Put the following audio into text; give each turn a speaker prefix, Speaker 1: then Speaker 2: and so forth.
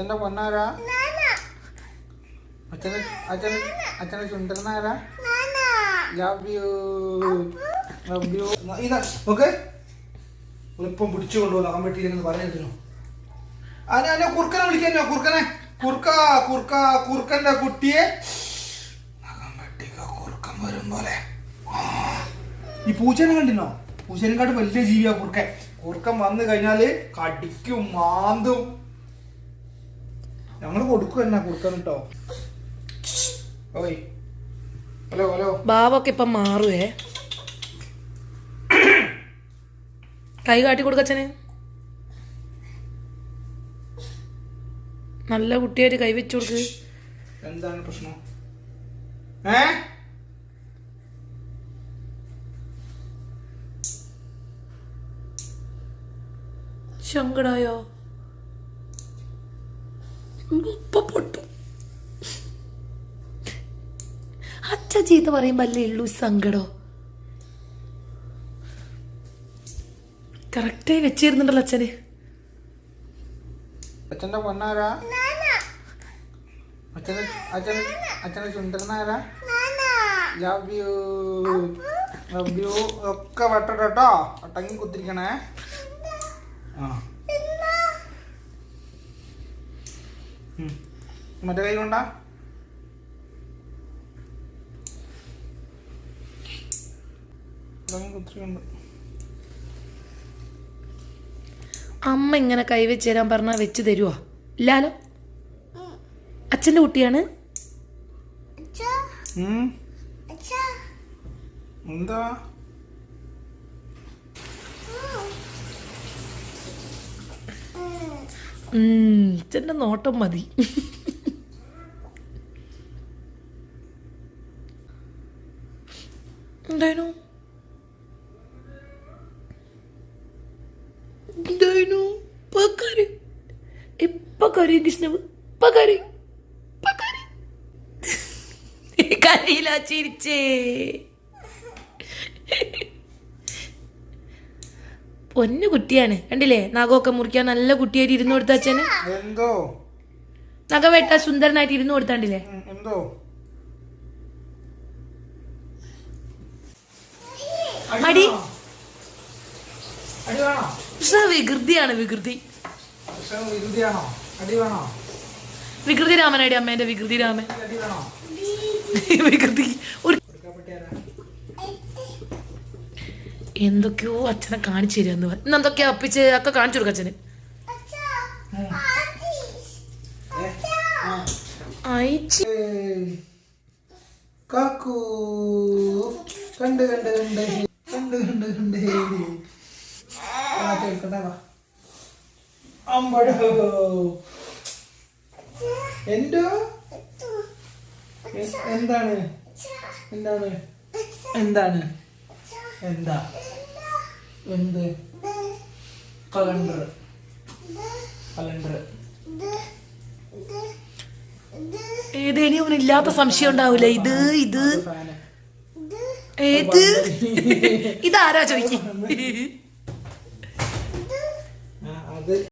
Speaker 1: അച്ഛന്റെ പൊന്നാരാ? അച്ഛന് അച്ഛന് അച്ഛനെ ചുണ്ടനാരാ ലവ് യു ലവ് യു ഇതാ ഓക്കെ എളുപ്പം പിടിച്ചു കൊണ്ടുപോകാൻ പറ്റിയില്ലെന്ന് പറഞ്ഞിരുന്നു അനെ അനെ കുറുക്കനെ വിളിക്കാനോ കുർക്കനെ കുറുക്ക കുറുക്ക കുറുക്കന്റെ കുട്ടിയെ. നഖം വെട്ടിക്ക കുർക്കൻ വരും പോലെ. ഈ പൂച്ചനെ കണ്ടിനോ പൂച്ചനെക്കാട്ട് വലിയ ജീവിയാ കുറുക്കൻ. കുർക്കൻ വന്നു കഴിഞ്ഞാൽ കടിക്കും മാന്തും. ഞങ്ങൾ കൊടുക്കും എന്നാ കൊടുക്കാൻ കേട്ടോ ഓയ്. Hello hello.
Speaker 2: ബാബൊക്കെ ഇപ്പം മാറുവേ. കൈ കാട്ടി കൊടുക്കച്ചനെ നല്ല കുട്ടിയായിട്ട് കൈ വെച്ചു കൊടുക്ക്.
Speaker 1: എന്താണ് പ്രശ്നം? ഏ?
Speaker 2: ശങ്കടായോ? ഉപ്പ പൊട്ടും. അച്ഛ ചീത്ത പറയുമ്പോ അല്ലേ ഉള്ളൂ സങ്കടം. കറക്റ്റായി വെച്ചിരുന്നുണ്ടല്ലോ അച്ഛന്?
Speaker 1: അച്ഛന്റെ യു ഒക്കെ കേട്ടോ ഒട്ടങ്ങി കുത്തിരിക്കണേ. ആ ഉം. മറ്റേ കൈ കൊണ്ടാ?
Speaker 2: അമ്മ ഇങ്ങനെ കൈ വെച്ച് തരാൻ പറഞ്ഞാൽ വെച്ച് തരുവോ? ഇല്ലാലോ അച്ഛന്റെ കുട്ടിയാണ്.
Speaker 1: എന്താ?
Speaker 2: ഉം, അച്ഛന്റെ നോട്ടം മതി. എന്തായിരുന്നു എന്തായിരുന്നു ഇപ്പൊ എപ്പ കരയും കൃഷ്ണവ്? ഇപ്പൊ കരയും കരയില്ല ചിരിച്ചേ. പൊന്നു കുട്ടിയാണ്. കണ്ടില്ലേ? നഖമൊക്കെ മുറിക്കാൻ നല്ല കുട്ടിയായിട്ട് ഇരുന്ന് കൊടുത്ത അച്ഛന്?
Speaker 1: എന്തോ?
Speaker 2: നഖ വെട്ടാ സുന്ദരനായിട്ട് ഇരുന്ന് കൊടുത്താണ്ടില്ലേ?
Speaker 1: എന്തോ?
Speaker 2: അടി വികൃതിയാണ് വികൃതി.
Speaker 1: പക്ഷെ വികൃതിയാണോ? അടി
Speaker 2: വികൃതി അമ്മേന്റെ വികൃതി രാമൻ വികൃതി. ഒരു എന്തൊക്കെയോ അച്ഛനെ കാണിച്ചു തരുമെന്ന് പറഞ്ഞു ഇന്ന് എന്തൊക്കെയാ അപ്പിച്ച്? ഒക്കെ കാണിച്ചു കൊടുക്ക അച്ഛന്.
Speaker 1: എന്തോ എന്താണ്? എന്താണ്? എന്താണ്? എന്താ? എന്ത്? കലണ്ടർ. കലണ്ടർ.
Speaker 2: ഏതേനും അവനില്ലാത്ത സംശയം ഉണ്ടാവില്ല ഇത് ഇത്. ഏത്? ഇതാരാ ചോദിക്കും?